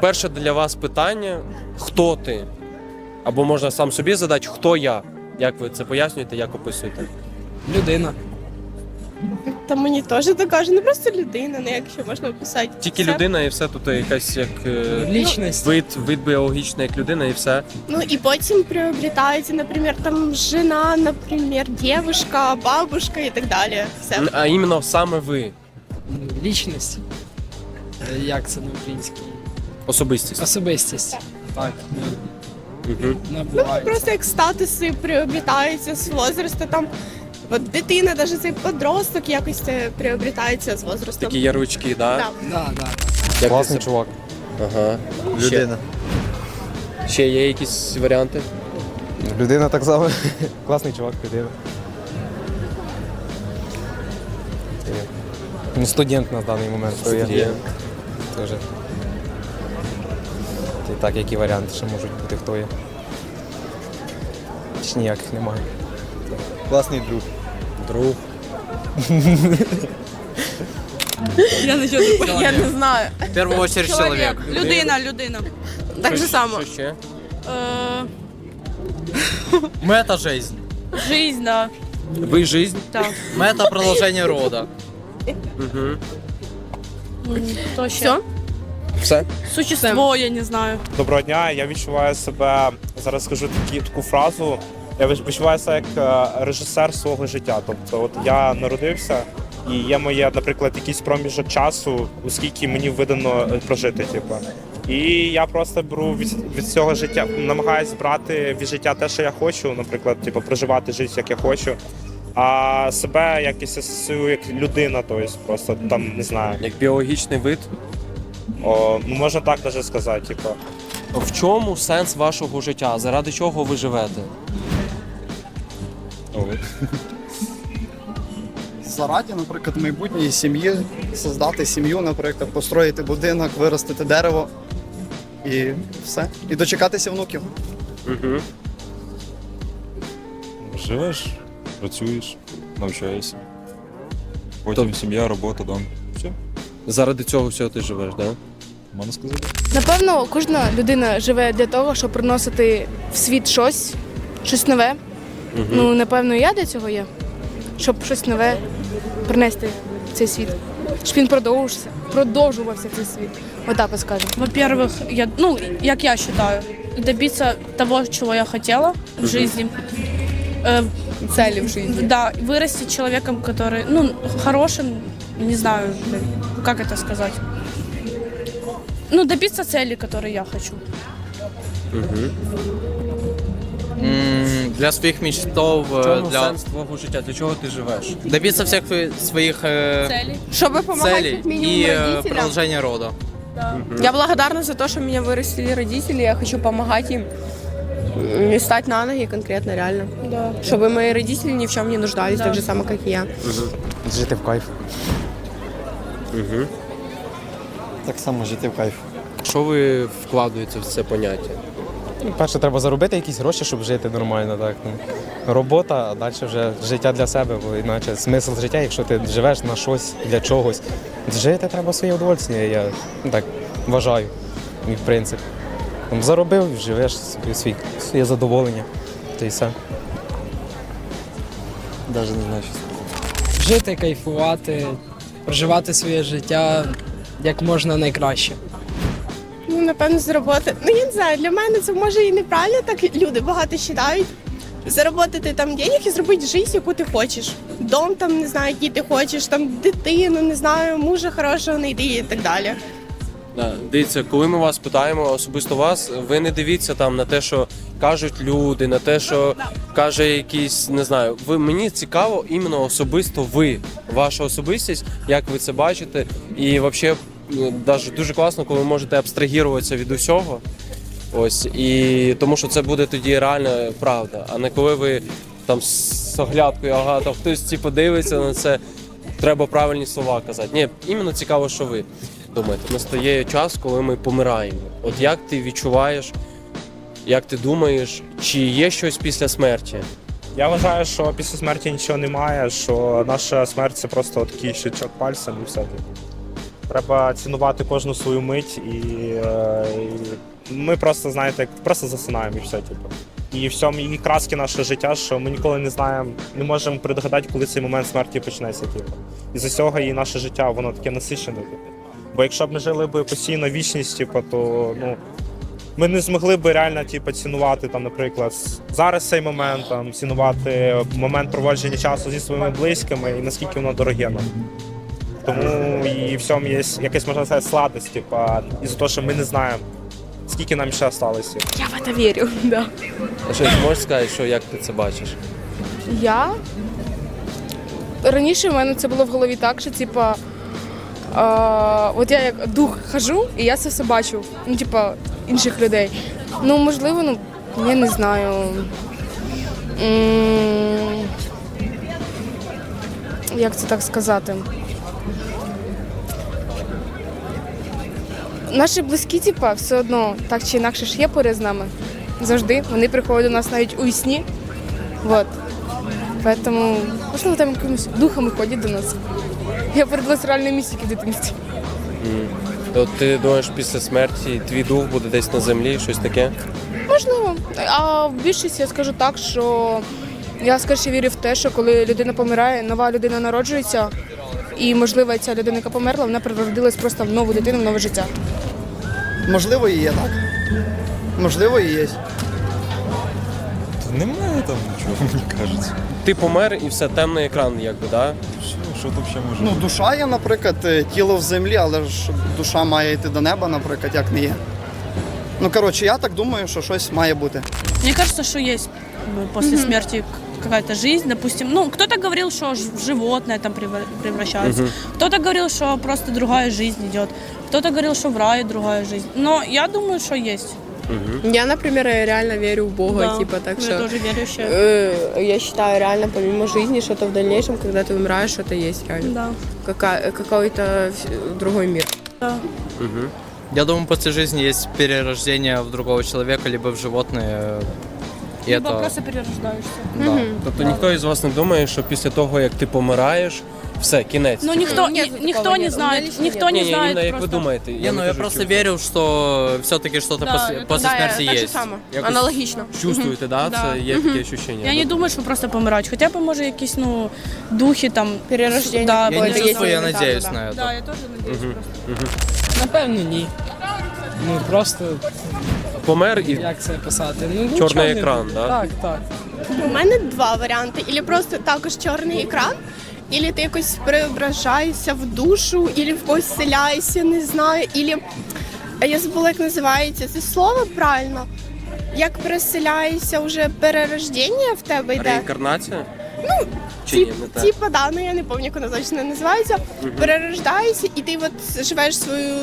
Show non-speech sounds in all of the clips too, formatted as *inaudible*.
Перше для вас питання: хто ти? Або можна сам собі задати, хто я? Як ви це пояснюєте, як описуєте? Людина. Та мені теж так кажуть, не просто людина, не якщо можна описати. Тільки Все. людина і все тут якась як е, Лічність. вид, вид біологічний, як людина, і все. Ну і потім приобретається, наприклад, там жена, наприклад, дівчинка, бабушка і так далі. Все. А іменно саме ви, Лічність. Е, Як це на українській? Особистість. Особистість. Так. Угу. Набувається. Просто як статуси приобретаються з возрасту. Там от дитина, навіть цей подросток якось це приобретається з возрастом. Такі ярлички, да? Да. Да, да. Як Класний це- чувак. Ага. Людина. Ще, ще є якісь варіанти? Людина так само. *laughs* Класний чувак, людина. Ну, студент на даний момент. Студент. Тоже Та й так, які варіанти ще можуть бути, хто є. Чи ніяких немає. Класний друг. Друг. Я нічого не поняла. Я не знаю. В первую очередь человек. Людина, людина. Так же само. Що ще? Е, Мы это жизнь. Жизнь, да. Ви жизнь. Так. Мы это продолжение рода. Угу. М, Хто ще? Все? Все? Существо, я не знаю. Доброго дня. Я відчуваю себе зараз. Скажу такі таку фразу. Я відчуваю себе як е, режисер свого життя. Тобто, от я народився, і є моє, наприклад, якийсь проміжок часу, оскільки мені видано е, прожити. Типу. І я просто беру від, від цього життя, намагаюсь брати від життя те, що я хочу, наприклад, типу, проживати життя, як я хочу. А себе якось асоціюю як людина, тобто просто там не знаю. Як біологічний вид. О, можна так навіть сказати, типу. В чому сенс вашого життя? Заради чого ви живете? зараді, наприклад, майбутньої сім'ї, создати сім'ю, наприклад, построїти будинок, виростити дерево і все. І дочекатися внуків. Угу. Живеш, працюєш, навчаєшся. Потім сім'я, робота, дом. Все, Заради цього всього ти живеш, так? Да? можна сказати. Напевно, кожна людина живе для того, щоб приносити в світ щось, щось нове. Ну, напевно, і я для цього є, щоб щось нове принести в цей світ. Щоб він продовжувався, продовжувався цей світ. Отак от скажу. Во-первых, я, ну, як я считаю, добиться того, чего я хотела в жизни. Э, Цели в житті. да, вырасти человеком, который, ну, хорошим, не знаю, блин, как это сказать. Ну, добиться цели, которые я хочу. М, Для своих мечтов, В э, чому для сенс твого життя? Для чого ти живеш? добиться всех свои- своих э, Цели. Щоб допомагати целей як мінімум и э, родителям. продолжение рода. Я благодарна за то, что меня вырастили родители. Я хочу помогать им м, и стать на ноги конкретно, реально. Да. Чтобы мои родители ни в чем не нуждались, Да. так же само, как и я. Жити в кайф. Угу. Так само жити в кайф. Що ви вкладаєте в це поняття? Ну, Перше, треба заробити якісь гроші, щоб жити нормально. Так. Ну, робота, а далі вже життя для себе, бо іначе смисл життя, якщо ти живеш на щось для чогось. Жити треба своє удовольствие, я ну, так вважаю, мій принцип. Там, заробив, живеш собі свій, своє задоволення. То і все. Навіть не знаю, що Жити, кайфувати, проживати своє життя як можна найкраще. Ну, напевно, заробити. Ну, я не знаю, для мене це може і неправильно, так люди багато вважають. Заработати там денег і зробити життя, яку ти хочеш. Дом там, не знаю, який ти хочеш, там дитину, не знаю, мужа хорошого знайди і так далі. Дивіться, коли ми вас питаємо, особисто вас, ви не дивіться там на те, що кажуть люди, на те, що каже якийсь, не знаю. Ви мені цікаво іменно особисто ви, ваша особистість, як ви це бачите, і взагалі навіть дуже класно, коли ви можете абстрагіруватися від усього. Ось і тому, що це буде тоді реальна правда, а не коли ви там з оглядкою, ага, там хтось типу дивиться на це. Треба правильні слова казати. Ні, іменно цікаво, що ви думаєте. Настає час, коли ми помираємо. От як ти відчуваєш, як ти думаєш, чи є щось після смерті? Я вважаю, що після смерті нічого немає, що наша смерть це просто такий щечок пальцем і все. типу. треба цінувати кожну свою мить, і, е, і ми просто, знаєте, просто засинаємо і все, типу. І в цьому і краски наше життя, що ми ніколи не знаємо, не можемо предгадати, коли цей момент смерті почнеться. Типу. І за цього і наше життя воно таке насичене. Типу. Бо якщо б ми жили б постійно вічність, типу, то ну. Ми не змогли б реально типу, цінувати там, наприклад, зараз цей момент, там, цінувати момент проводження часу зі своїми близькими і наскільки воно дороге нам. Тому і в цьому є якась можна сказати сладость, типу, із-за того, що ми не знаємо, скільки нам ще залишилося. Я в це вірю, да. А Щось можеш сказати, що як ти це бачиш? Я раніше в мене це було в голові так, що типа. А, от я як дух хожу, і я це все бачу. Ну, типа, інших людей. Ну, можливо, ну, я не знаю. Як це так сказати? Наші близькі, типа, все одно так чи інакше ж є поряд з нами. Завжди. Вони приходять до нас навіть у сні. Вот. Поэтому, можливо, там якимись духами ходять до нас. Я передалась реальної містики в дитинстві. То ти думаєш, після смерті твій дух буде десь на землі, щось таке? Можливо. А в більшості я скажу так, що я скоріше вірю в те, що коли людина помирає, нова людина народжується, і можливо ця людина, яка померла, вона переродилась просто в нову дитину, в нове життя. Можливо, і є так. Можливо, і є. Та немає там нічого, мені кажеться. Ти помер і все, темний екран, якби, да? Що, що тут ще може Ну, бути? душа є, наприклад, е, тіло в землі, але ж душа має йти до неба, наприклад, як не є. Ну, коротше, я так думаю, що щось має бути. Мне кажется, что есть ну, после смерти какая-то жизнь, допустим. Ну, кто-то говорил, что ж- в животное там превра- превращается, кто-то говорил, что просто другая жизнь идет, кто-то говорил, что в рае другая жизнь. Но я думаю, что есть. Я, например, реально верю в Бога, Да. типа, так Ну, что... Я тоже верующая. э, Я считаю, реально, помимо жизни, что-то в дальнейшем, когда ты умираешь, что-то есть реально. Да. Кака- Какой-то в- другой мир. Я думаю, после жизни есть перерождение в другого человека, либо в животное. И Либо это... просто перерождаешься. Да. Тобто ніхто із вас не думає, що після того, як ти помираєш, все, кінець. Но никто, Нет, ни- никто не нет. У меня знает, лично никто. Ні, не ні, знает Інна, як ви просто. думаєте? Не, ну я кажу, просто верю, что все-таки что-то Да, после, это после Да, смерти так же есть. само. Якось Аналогично. *laughs* Чувствуєте, да? Да. Це є таке відчуття. Я не думаю, що просто помирають. Хоча б може якісь ну духи там Перерождение Да, Я не чувствую, я Да, надеюсь да, на это. Да, я теж надіюсь. Напевно, ні. Ну просто Помер і як це писати? Ну, нічого Чорний не- екран, да? Так, так. У мене два варіанти. Ілі просто також чорний екран, ілі ти якось преображаєшся в душу, ілі в когось селяєшся, не знаю, ілі. Я забула, як називається це слово правильно. Як переселяєшся, вже перерождення в тебе йде. реінкарнація? Ну, чи ні, не так? Типа, да, ну я не пам'ятаю, як воно точно називається. Перерождаєшся, і ти от живеш свою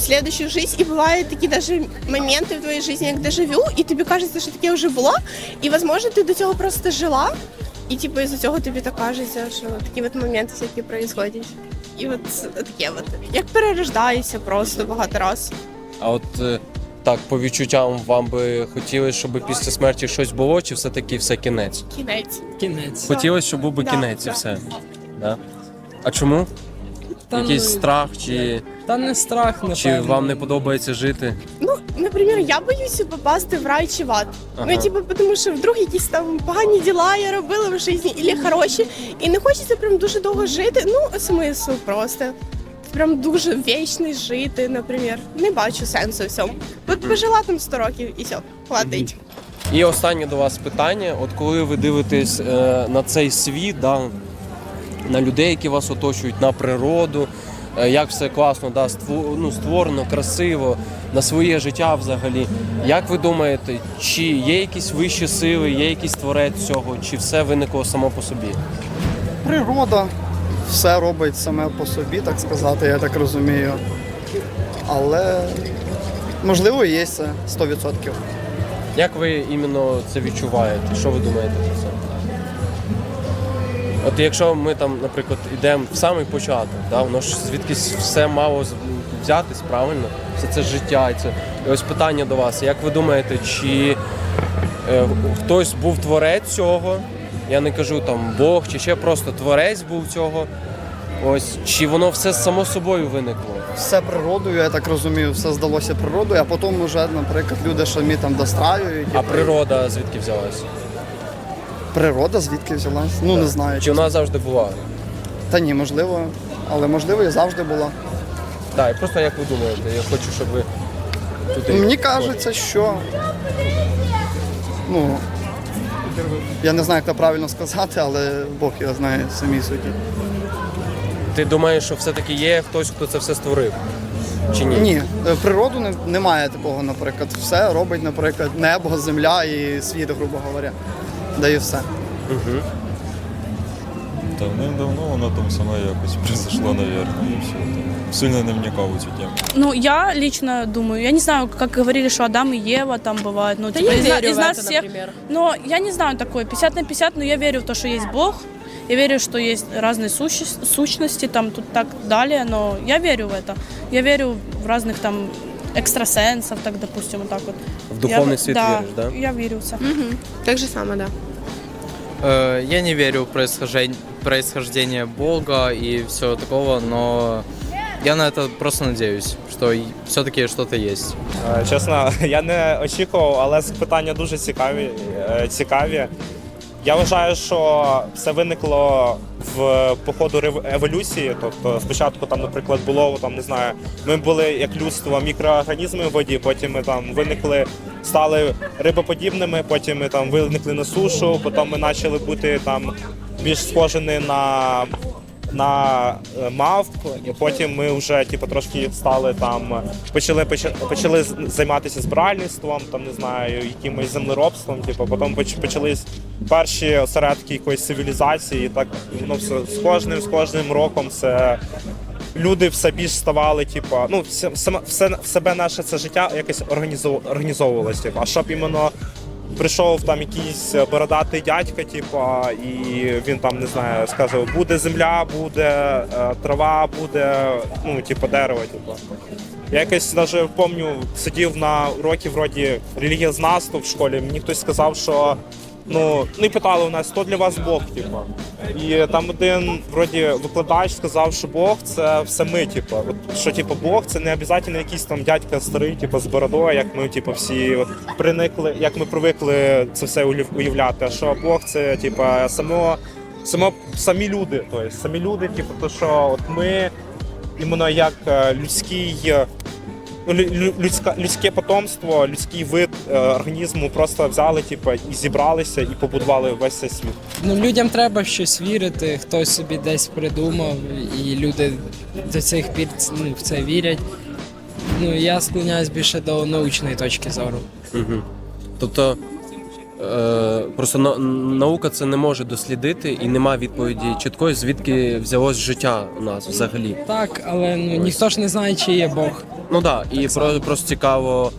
слідущу життя, і бувають такі даже моменти в твоїй житті, як дежавю, і тобі кажеться, що таке вже було, і можливо, ти до цього просто жила, і типу із-за цього тобі так кажеться, що такі от моменти всякі происходять. І от таке от. Як перерождаєшся просто багато разів. А от е, так, по відчуттям вам би хотілося, щоб після смерті щось було, чи все-таки все кінець? Кінець. Кінець. Хотілося, щоб був би Да, кінець і да. все. Да? А чому? Та, Якийсь ну, страх, чи, Та не страх, напевно. чи вам не подобається жити? Ну, наприклад, я боюся попасти в рай чи в ад. Ага. Ну, типу, тому що вдруг якісь там погані діла я робила в житті, або хороші, і не хочеться прям дуже довго жити. Ну, смисл просто. Прям дуже вічний жити, наприклад. Не бачу сенсу в цьому. От пожила там 100 років і все, хватить. І останнє до вас питання: от коли ви дивитесь е, на цей світ, да, на людей, які вас оточують, на природу, е, як все класно, да, ству- ну, створено, красиво, на своє життя взагалі. Як ви думаєте, чи є якісь вищі сили, є якийсь творець цього, чи все виникло само по собі? Природа все робить саме по собі, так сказати, я так розумію. Але можливо, є це 100%. Як ви іменно це відчуваєте? Що ви думаєте про це? От якщо ми там, наприклад, йдемо в самий початок, да, воно ж звідкись все мало взятись, правильно? Все це життя. І, це... і ось питання до вас. Як ви думаєте, чи е, хтось був творець цього? Я не кажу там Бог, чи ще просто творець був цього. Ось чи воно все само собою виникло? Все природою, я так розумію, все здалося природою, а потім вже, наприклад, люди самі там достраюють. А природа звідки взялась? Природа звідки взялась? Ну не знаю. Чи вона завжди була? Та ні, можливо, але можливо і завжди була. Так, просто як ви думаєте, я хочу, щоб ви туди. Мені кажеться, що. Ну. Я не знаю, як це правильно сказати, але Бог його знає в самій суті. Ти думаєш, що все-таки є хтось, хто це все створив? Чи ні? Ні, е, природу не, немає такого, наприклад. Все робить, наприклад, небо, земля і світ, грубо говоря. Да і все. Угу. Давним-давно воно там саме якось произошло, наверное, і все. Там сильно не вникав у цю тему. Ну, я лично думаю, я не знаю, как говорили, что Адам и Ева там бывают, ну, типа, я из, на- верю из в нас это, всех. например. Но я не знаю такое, 50 на 50, но я верю в то, что есть Бог, я верю, что есть разные суще- сущности, там, тут так далее, но я верю в это. Я верю в разных там экстрасенсов, так, допустим, вот так вот. В духовний я, світ да, віриш, да? я верю в це. Угу. Так же само, да. Э, Я не верю в происхождение, Бога и всего такого, но я на это просто надеюсь, что все-таки что-то есть. Е, Чесно, *laughs* я не очікував, але питання дуже цікаві. е, цікаві. Я вважаю, що все виникло в по ходу еволюції. Тобто, спочатку там, наприклад, було там, не знаю, ми були як людство мікроорганізми в воді, потім ми там виникли, стали рибоподібними, потім ми там виникли на сушу, потім ми почали бути там більш схожими на на е, мавп, і потім ми вже типу, трошки стали там, почали поча- почали займатися збиральництвом, там не знаю, якимось землеробством. Типу, потім поч- почались перші осередки якоїсь цивілізації. І так воно все з кожним з кожним роком це. Люди все більш ставали, типу, ну все, все в себе наше це життя якось організов, організовувалось. Типу. А щоб іменно прийшов там якийсь бородатий дядька, типу, і він там не знаю, скаже, буде земля, буде е, трава, буде ну, типу, дерево. Типу. Я якось навіть пам'ятаю, сидів на уроці вроді релігієзнавства в школі. Мені хтось сказав, що ну, ну і питали у нас, хто для вас Бог, типу. І там один вроді викладач сказав, що Бог це все ми, типу. От, що типу, Бог це не обов'язково якийсь там дядька старий, типу, з бородою, як ми, типу, всі от, приникли, як ми привикли це все уяв- уявляти. А що Бог це, типу, само, само, самі люди. Тобто, самі люди, типу, то що от ми іменно як е, людський. Лю- лю- людська, людське потомство, людський вид е, організму просто взяли, типу, і зібралися і побудували весь цей світ. Ну, людям треба щось вірити, хтось собі десь придумав, і люди до цих пір ну, в це вірять. Ну, я склоняюсь більше до научної точки зору. Угу. Тобто просто на, наука це не може дослідити і нема відповіді чіткої, звідки взялось життя у нас взагалі. Так, але ну, ніхто ж не знає, чи є Бог. Ну так, да, і про, просто цікаво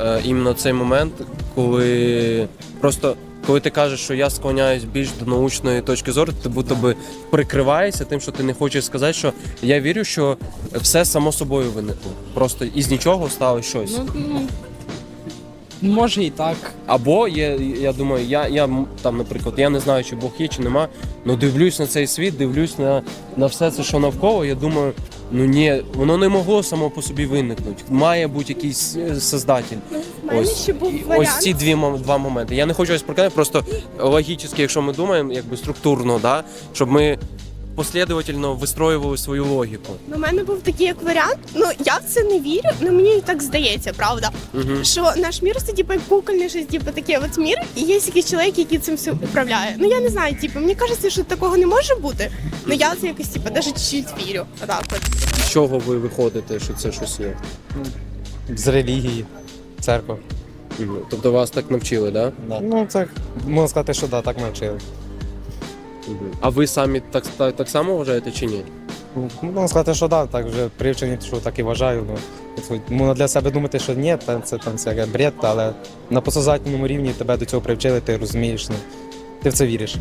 е, іменно цей момент, коли просто коли ти кажеш, що я склоняюсь більш до научної точки зору, ти будто би прикриваєшся тим, що ти не хочеш сказати, що я вірю, що все само собою виникло. Просто із нічого стало щось. Ну, ну, може і так. Або є, я думаю, я, я там, наприклад, я не знаю, чи Бог є, чи нема, але дивлюсь на цей світ, дивлюсь на, на все це, що навколо. Я думаю, ну ні, воно не могло само по собі виникнути. Має бути якийсь е, создатель. В мене ще був варіант. ось ці дві два моменти. Я не хочу ось прокидати, просто логічно, якщо ми думаємо, якби структурно, да, щоб ми послідовательно вистроювали свою логіку. Ну, у мене був такий як варіант. Ну я в це не вірю, але мені так здається, правда. Угу. Що наш мір це типу кукольний щось, типу таке от мір, і є якийсь чоловік, який цим все управляє. Ну я не знаю, типу, мені кажеться, що такого не може бути. Ну я це якось типу навіть чуть-чуть вірю. Отак от. З чого ви виходите, що це щось є? З релігії, церква. Тобто вас так навчили, так? Да? Ну, це можна сказати, що да, так навчили. А ви самі так, так, так само вважаєте чи ні? Ну, Можна сказати, що да, так вже привчені, що так і вважаю. Ну, можна для себе думати, що ні, та це там це бред, але на посознательному рівні тебе до цього привчили, ти розумієш, ну, ти в це віриш.